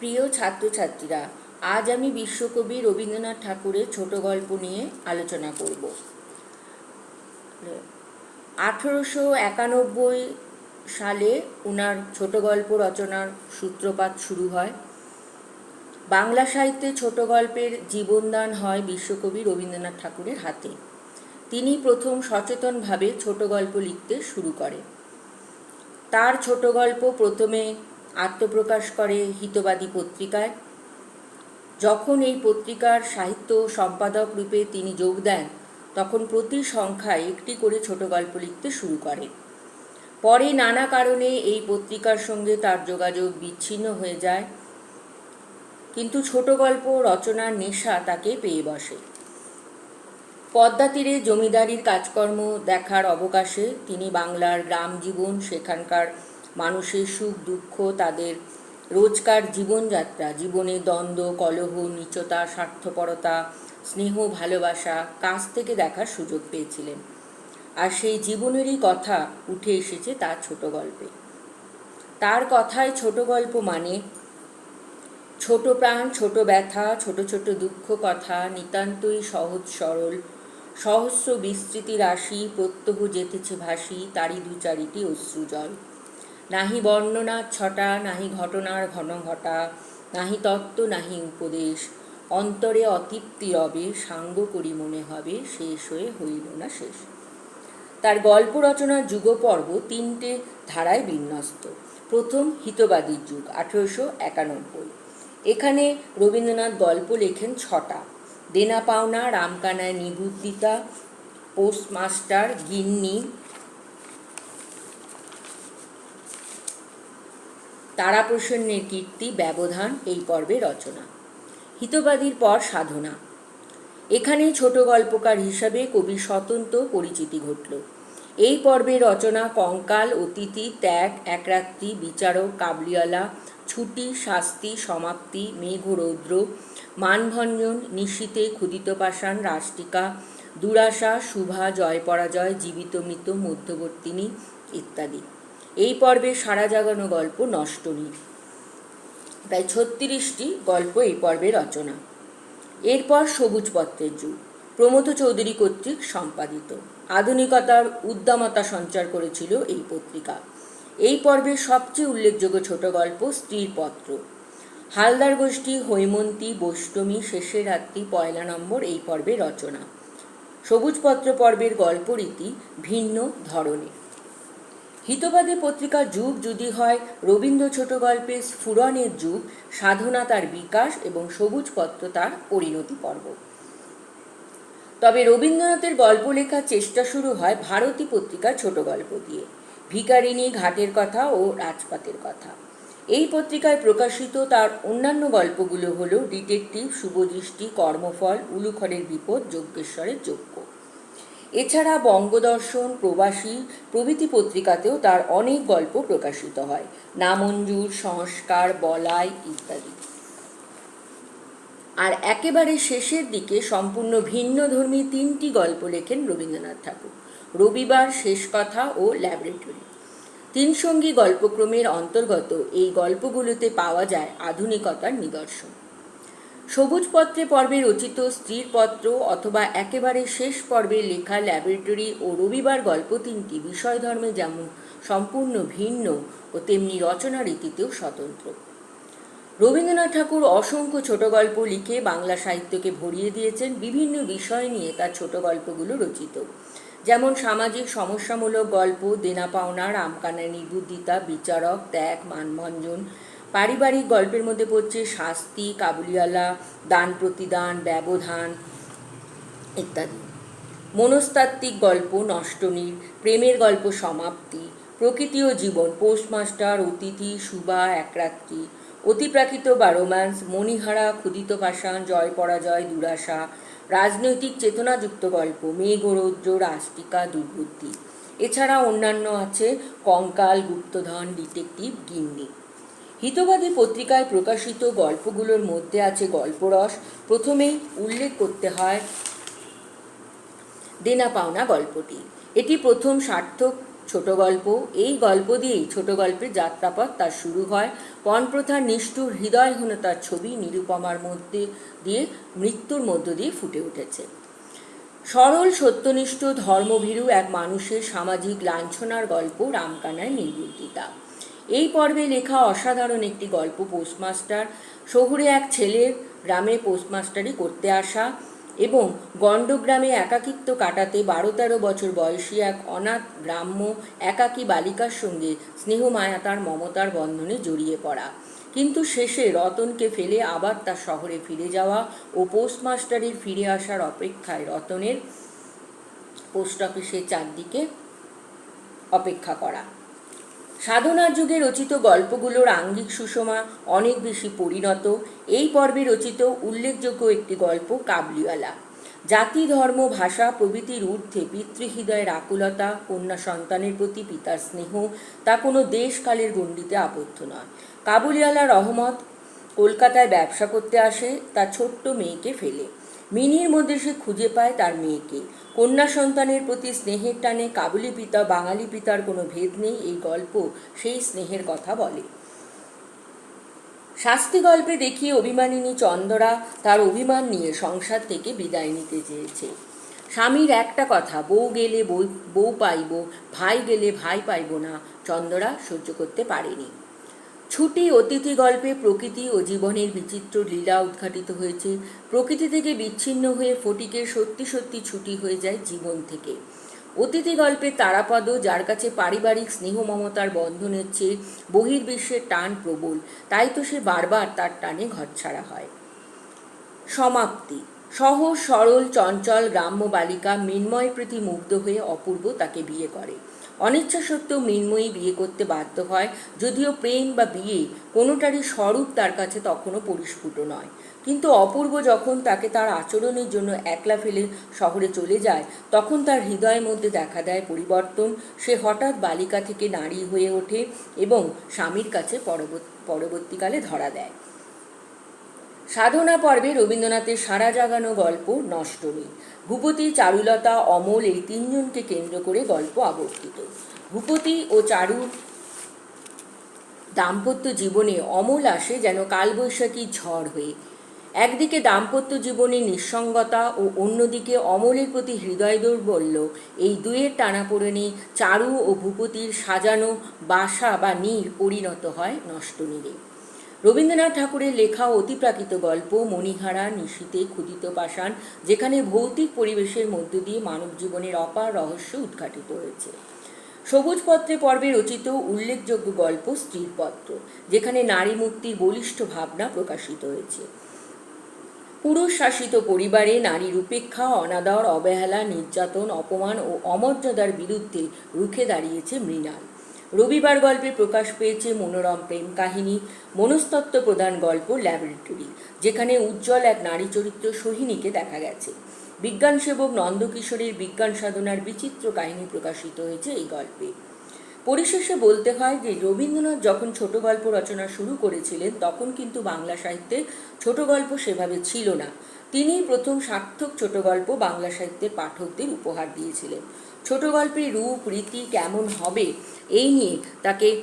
প্রিয় ছাত্রছাত্রীরা, আজ আমি বিশ্বকবি রবীন্দ্রনাথ ঠাকুরের ছোট গল্প নিয়ে আলোচনা করব। আঠেরোশো একানব্বই সালে ওনার ছোট গল্প রচনার সূত্রপাত শুরু হয়। বাংলা সাহিত্যে ছোট গল্পের জীবনদান হয় বিশ্বকবি রবীন্দ্রনাথ ঠাকুরের হাতে। তিনি প্রথম সচেতনভাবে ছোট গল্প লিখতে শুরু করে। তার ছোট গল্প প্রথমে আত্মপ্রকাশ করে হিতবাদী পত্রিকায়। যখন এই পত্রিকার সাহিত্য সম্পাদক রূপে তিনি যোগ দেন, তখন প্রতি সংখ্যায় একটি করে ছোট গল্প লিখতে শুরু করে। পরে নানা কারণে এই পত্রিকার সঙ্গে তার যোগাযোগ বিচ্ছিন্ন হয়ে যায়। কিন্তু ছোট গল্প রচনার নেশা তাকে পেয়ে বসে। পদ্মা তীরে জমিদারির কাজকর্ম দেখার অবকাশে তিনি বাংলার গ্রাম জীবন, সেখানকার মানুষের সুখ, দুঃখ, তাদের রোজকার জীবনযাত্রা, জীবনে দ্বন্দ্ব, কলহ, নিচতা, স্বার্থপরতা, স্নেহ, ভালোবাসা কাছ থেকে দেখার সুযোগ পেয়েছিলেন। আর সেই জীবনেরই কথা উঠে এসেছে তার ছোট গল্পে। তার কথায় ছোট গল্প মানে ছোট প্রাণ, ছোট ব্যথা, ছোট ছোট দুঃখ কথা, নিতান্তই সহজ সরল, সহস্র বিস্তৃতি রাশি, প্রত্যহ যেতেছে ভাসি, তারই দু চারিটি অশ্রুজল। নাহি বর্ণনার ছটা, নাহি ঘটনার ঘন ঘটা নাহি তত্ত্ব, নাহি উপদেশ। অন্তরে অতৃপ্তি রবে, সাঙ্গ করি মনে হবে, শেষ হয়ে হইল না শেষ। তার গল্প রচনার যুগপর্ব তিনটে ধারায় বিন্যস্ত। প্রথম হিতবাদীর যুগ, আঠেরোশো একানব্বই। এখানে রবীন্দ্রনাথ গল্প লেখেন ছটা। দেনা পাওনা, রামকানায় নিবুদ্দিতা পোস্টমাস্টার, গিন্নি তারাপ্রসন্নের কীর্তি, ব্যবধান এই পর্বে রচনা। হিতবাদীর পর সাধনা। এখানে ছোট গল্পকার হিসাবে কবি স্বতন্ত্র পরিচিতি ঘটল। এই পর্বে রচনা কঙ্কাল, অতিথি, ত্যাগ, একরাত্রি, বিচারক, কাবলিওয়ালা, ছুটি, শাস্তি, সমাপ্তি মেঘরৌদ্র মানভঞ্জন নিশীতে ক্ষুদিত পাষাণ রাষ্ট্রিকা দুরাশা, শুভা, জয় পরাজয়, জীবিত মৃত, মধ্যবর্তিনী ইত্যাদি। এই পর্বে সারা জাগানো গল্প নষ্টনী প্রায় ছত্রিশটি গল্প এই পর্বে রচনা। এরপর সবুজ পত্রের যুগ। প্রমথ চৌধুরী কর্তৃক সম্পাদিত। আধুনিকতার উদ্দামতা সঞ্চার করেছিল এই পত্রিকা। এই পর্বের সবচেয়ে উল্লেখযোগ্য ছোট গল্প স্ত্রীর পত্র। হালদার গোষ্ঠী, হৈমন্তী বৈষ্টমী শেষের রাত্রি, পয়লা নম্বর এই পর্বে রচনা। সবুজপত্র পর্বের গল্পরীতি ভিন্ন ধরনের। হিতবাদী পত্রিকার যুগ যদি হয়, রবীন্দ্র ছোট গল্পের স্ফুরণের যুগ, সাধনা তার বিকাশ এবং সবুজপত্র তার পরিণতি পর্ব। তবে রবীন্দ্রনাথের গল্প লেখার চেষ্টা শুরু হয় ভারতী পত্রিকার ছোট গল্প দিয়ে ভিকারিনী ঘাটের কথা ও রাজপাতের কথা। এই পত্রিকায় প্রকাশিত তার অন্যান্য গল্পগুলো হল ডিটেকটিভ, শুভদৃষ্টি, কর্মফল উলুখরের বিপদ, যজ্ঞেশ্বরের যজ্ঞ। এছাড়া বঙ্গদর্শন, প্রবাসী প্রভৃতি পত্রিকাতেও তার অনেক গল্প প্রকাশিত হয়। নামঞ্জুর, সংস্কার, বলাই ইত্যাদি। আর একেবারে শেষের দিকে সম্পূর্ণ ভিন্ন ধর্মী তিনটি গল্প লেখেন রবীন্দ্রনাথ ঠাকুর। রবিবার, শেষ কথা ও ল্যাবরেটরি। তিন সঙ্গী গল্পক্রমের অন্তর্গত এই গল্পগুলোতে পাওয়া যায় আধুনিকতার নিদর্শন। সবুজ পত্রে পর্বে রচিত স্ত্রীর পত্র অথবা একেবারে শেষ পর্বে লেখা ল্যাবরেটরি ও রবিবার গল্প তিনটি বিষয় ধর্মে যেমন সম্পূর্ণ ভিন্ন ও তেমনি রচনা রীতিতেও স্বতন্ত্র। রবীন্দ্রনাথ ঠাকুর অসংখ্য ছোট গল্প লিখে বাংলা সাহিত্যকে ভরিয়ে দিয়েছেন, বিভিন্ন বিষয় নিয়ে তার ছোট গল্পগুলো রচিত। যেমন সামাজিক সমস্যামূলক গল্প, দেনা পাওনা রামকানায় নির্বুদ্ধিতা বিচারক, ত্যাগ মানভঞ্জন পারিবারিক গল্পের মধ্যে পড়ছে শাস্তি, কাবুলিওয়ালা, দান প্রতিদান, ব্যবধান ইত্যাদি। মনস্তাত্ত্বিক গল্প, নষ্টনীর, প্রেমের গল্প, সমাপ্তি, প্রকৃতি ও জীবন, পোস্টমাস্টার, অতিথি, সুবা, একরাত্রি, অতিপ্রাকৃত বা রোম্যান্স, মণিহারা, ক্ষুদিত পাষাণ, জয় পরাজয়, দুরাশা, রাজনৈতিক চেতনাযুক্ত গল্প মেঘরৌদ্র রাষ্ট্রিকা দুর্বুদ্ধি। এছাড়া অন্যান্য আছে কঙ্কাল, গুপ্তধন, ডিটেকটিভ, গিন্নি। হিতবাদী পত্রিকায় প্রকাশিত গল্পগুলোর মধ্যে আছে গল্পরস। প্রথমেই উল্লেখ করতে হয় দেনা পাওনা গল্পটি। এটি প্রথম সার্থক ছোট গল্প। এই গল্প দিয়েই ছোট গল্পের যাত্রাপথ তার শুরু হয়। পণপ্রথার নিষ্ঠুর হৃদয়হীনতার ছবি নিরুপমার মধ্যে দিয়ে মৃত্যুর মধ্য দিয়ে ফুটে উঠেছে। সরল, সত্যনিষ্ঠ, ধর্মভীরু এক মানুষের সামাজিক লাঞ্ছনার গল্প রামকানায় নির্বুদ্ধিতা। এই পর্বে লেখা অসাধারণ একটি গল্প পোস্টমাস্টার। শহুরে এক ছেলের গ্রামে পোস্টমাস্টারি করতে আসা এবং গণ্ডগ্রামে একাকিত্ব কাটাতে বারো তেরো বছর বয়সী এক অনাথ গ্রাম্য একাকী বালিকার সঙ্গে স্নেহমায়া তার মমতার বন্ধনে জড়িয়ে পড়া। কিন্তু শেষে রতনকে ফেলে আবার তার শহরে ফিরে যাওয়া ও পোস্টমাস্টারের ফিরে আসার অপেক্ষায় রতনের পোস্ট অফিসের চারদিকে অপেক্ষা করা। সাধনার যুগে রচিত গল্পগুলোর আঙ্গিক সুষমা অনেক বেশি পরিণত। এই পর্বে রচিত উল্লেখযোগ্য একটি গল্প কাবলিওয়ালা। জাতি, ধর্ম, ভাষা প্রভৃতির ঊর্ধ্বে পিতৃহৃদয়ের আকুলতা, কন্যা সন্তানের প্রতি পিতার স্নেহ, তা কোনো দেশকালের গণ্ডিতে আবদ্ধ নয়। কাবুলিওয়ালা রহমত, কলকাতায় ব্যবসা করতে আসে তার ছোট্ট মেয়েকে ফেলে। মিনির মধ্যে সে খুঁজে পায় তার মেয়েকে। কন্যা সন্তানের প্রতি স্নেহের টানে কাবুলি পিতা, বাঙালি পিতার কোনো ভেদ নেই, এই গল্প সেই স্নেহের কথা বলে। শাস্তি গল্পে দেখিয়ে অভিমানিনী চন্দরা তার অভিমান নিয়ে সংসার থেকে বিদায় নিতে চেয়েছে। স্বামীর একটা কথা, বউ গেলে বউ বউ পাইব, ভাই গেলে ভাই পাইব না, চন্দরা সহ্য করতে পারেনি। ছুটি, অতিথি গল্পে প্রকৃতি ও জীবনের বিচিত্র লীলা উদ্ঘাটিত হয়েছে। প্রকৃতি থেকে বিচ্ছিন্ন হয়ে ফটিকের সত্যি সত্যি ছুটি হয়ে যায় জীবন থেকে। অতিথি গল্পে তারাপদ, যার কাছে পারিবারিক স্নেহ মমতার বন্ধনের চেয়ে বহির্বিশ্বের টান প্রবল, তাই তো সে বারবার তার টানে ঘরছাড়া হয়। সমাপ্তি। সহজ সরল, চঞ্চল গ্রাম্য বালিকা মৃন্ময়ের প্রীতি মুগ্ধ হয়ে অপূর্ব তাকে বিয়ে করে। অনিচ্ছা সত্ত্বেও মৃন্ময়ী বিয়ে করতে বাধ্য হয়, যদিও প্রেম বা বিয়ে কোনোটারই স্বরূপ তার কাছে তখনও পরিস্ফুট নয়। কিন্তু অপূর্ব যখন তাকে তার আচরণের জন্য একলা ফেলে শহরে চলে যায়, তখন তার হৃদয়ের মধ্যে দেখা দেয় পরিবর্তন। সে হঠাৎ বালিকা থেকে নারী হয়ে ওঠে এবং স্বামীর কাছে পরবর্তীকালে ধরা দেয়। সাধনা পর্বে রবীন্দ্রনাথের সারা জাগানো গল্প নষ্টমী ভূপতি, চারুলতা, অমল এই তিনজনকে কেন্দ্র করে গল্প আবর্তিত। ভূপতি ও চারুর দাম্পত্য জীবনে অমল আসে যেন কালবৈশাখী ঝড় হয়ে। একদিকে দাম্পত্য জীবনে নিঃসঙ্গতা ও অন্যদিকে অমলের প্রতি হৃদয় দৌর্বল্য। এই দুয়ের টানাপোড়েনে চারু ও ভূপতির সাজানো বাসা বা নীর পরিণত হয় নষ্টনীরে রবীন্দ্রনাথ ঠাকুরের লেখা অতিপ্রাকৃত গল্প মণিহারা, নিশীতে ক্ষুদিত পাষাণ, যেখানে ভৌতিক পরিবেশের মধ্য দিয়ে মানব জীবনের অপার রহস্য উদ্ঘাটিত হয়েছে। সবুজ পত্রে পর্বে রচিত উল্লেখযোগ্য গল্প স্ত্রীর পত্র, যেখানে নারী মুক্তির বলিষ্ঠ ভাবনা প্রকাশিত হয়েছে। পুরুষ শাসিত পরিবারে নারীর উপেক্ষা, অনাদর, অবহেলা, নির্যাতন, অপমান ও অমর্যাদার বিরুদ্ধে রুখে দাঁড়িয়েছে মৃণাল। রবিবার গল্পে প্রকাশ পেয়েছে মনোরম প্রেম কাহিনী, মনস্তত্ত্ব প্রধান গল্প ল্যাবরেটরি, যেখানে উজ্জ্বল এক নারী চরিত্র সোহিনীকে দেখা গেছে। বিজ্ঞান সেবক নন্দকিশোরের বিজ্ঞান সাধনার বিচিত্র কাহিনী প্রকাশিত হয়েছে এই গল্পে। পরিশেষে বলতে হয় যে, রবীন্দ্রনাথ যখন ছোট গল্প রচনা শুরু করেছিলেন, তখন কিন্তু বাংলা সাহিত্যে ছোট গল্প সেভাবে ছিল না। তিনি প্রথম সার্থক ছোট গল্প বাংলা সাহিত্যের পাঠকদের উপহার দিয়েছিলেন। ছোট গল্পের রূপ, রীতি কেমন হবে, এই নিয়ে তাকে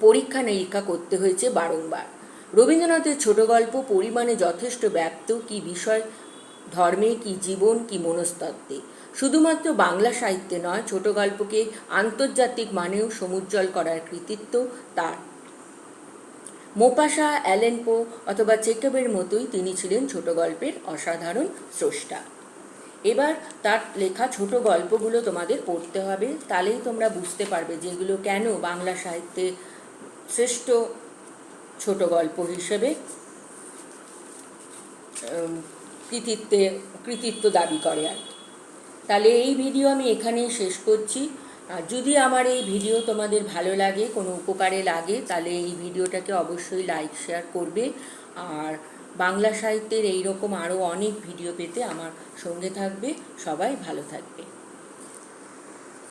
পরীক্ষা নিরীক্ষা করতে হয়েছে বারংবার। রবীন্দ্রনাথের ছোট গল্প পরিমাণে যথেষ্ট ব্যপ্ত কি বিষয়, ধর্মে কি জীবন, কি মনস্তত্ত্বে। শুধুমাত্র বাংলা সাহিত্যে নয়, ছোট গল্পকে আন্তর্জাতিক মানেও সমুজ্জ্বল করার কৃতিত্ব তার। মোপাসা অ্যালেনপো অথবা চেকবের মতোই তিনি ছিলেন ছোট গল্পের অসাধারণ স্রষ্টা। এবার তার লেখা ছোট গল্পগুলো তোমাদের পড়তে হবে। তাহলেই তোমরা বুঝতে পারবে যেগুলো কেন বাংলা সাহিত্যে শ্রেষ্ঠ ছোট গল্প হিসেবে কৃতিত্বে, কৃতিত্ব দাবি করে আর তাহলে এই ভিডিও আমি এখানেই শেষ করছি। আর যদি আমার এই ভিডিও তোমাদের ভালো লাগে, কোনো উপকারে লাগে, তাহলে এই ভিডিওটাকে অবশ্যই লাইক শেয়ার করবে। আর বাংলা সাহিত্যের এইরকম আরও অনেক ভিডিও পেতে আমার সঙ্গে থাকবে। সবাই ভালো থাকবে।